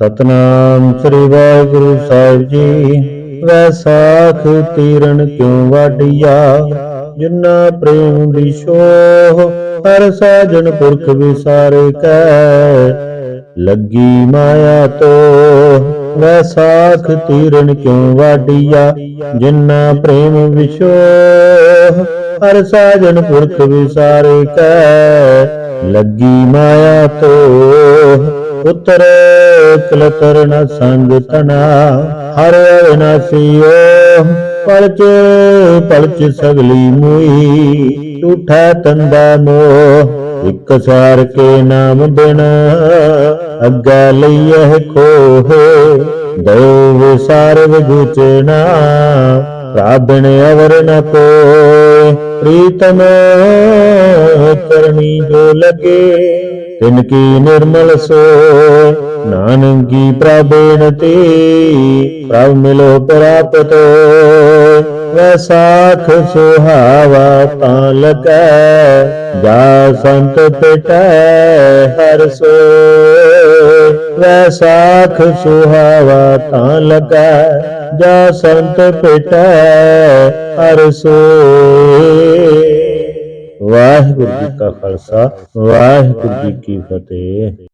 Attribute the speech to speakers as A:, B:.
A: ਸਤਨਾਮ ਸ੍ਰੀ ਵਾਹਿਗੁਰੂ ਸਾਹਿਬ ਜੀ। ਵੈਸਾਖ ਤੀਰਨ ਕਿਉ ਵਾਢੀਆ? ਜਿਨਾ ਪ੍ਰੇਮ ਵਿਸ਼ੋਹ ਹਰ ਸਾਜਣ ਪੁਰਖ ਵਿਸਾਰੇ ਕੈ। ਲੱਗੀ ਮਾਇਆ ਤੋ ਵੈਸਾਖ ਤੀਰਨ ਕਿਉ ਵਾਡੀਆ ਜਿੰਨਾ ਪ੍ਰੇਮ ਵਿਸ਼ੋ ਹਰ ਸਾਜਣ ਪੁਰਖ ਵਿਸਾਰੇ ਕੈ। ਲੱਗੀ ਮਾਇਆ ਤੋ, ਉਤਰ ਕਲਤਰ ਨ ਸੰਗ ਤਨਾ, ਹਰ ਅਵਿਨਾਸੀਓ ਪਲਚ ਪਲਚ ਸਗਲੀ ਮੂਈ, ਝੂਠਾ ਤੰਦਾ ਮੋਹ, ਇੱਕ ਸਾਰ ਕੇ ਨਾਮ ਬਿਨ, ਅੱਗਾ ਲਈਏ ਖੋਹ। ਦਇਓ ਵਿਸਾਰ ਵਿਗੁਚਨਾ ਪ੍ਰਾਬਣ ਅਵਰ ਨ ਕੋਇ ਪ੍ਰੀਤਮ ਕਰਨੀ ਜੋ ਲਗੇ, ਤਿਨ ਕੀ ਨਿਰਮਲ ਸੋਇ ਨਾਨਕੀ ਪ੍ਰਭੇਨਤੀ ਪ੍ਰਭ ਮਿਲੋ ਪ੍ਰਾਪਤ ਵੈਸਾਖ ਸੁਹਾਵਾ ਤਾਂ ਲਗੈ ਜਾ ਸੰਤ ਪਿਟੈ ਹਰ ਸੋਇ ਵੈਸਾਖ ਸੁਹਾਵਾ ਤਾਂ ਲਗੈ ਜਾ ਸੰਤ ਪਿਟੈ ਹਰ ਸੋਇ ਵਾਹਿਗੁਰੂ ਜੀ ਕਾ ਖਾਲਸਾ ਵਾਹਿਗੁਰੂ ਜੀ ਕੀ ਫਤਿਹ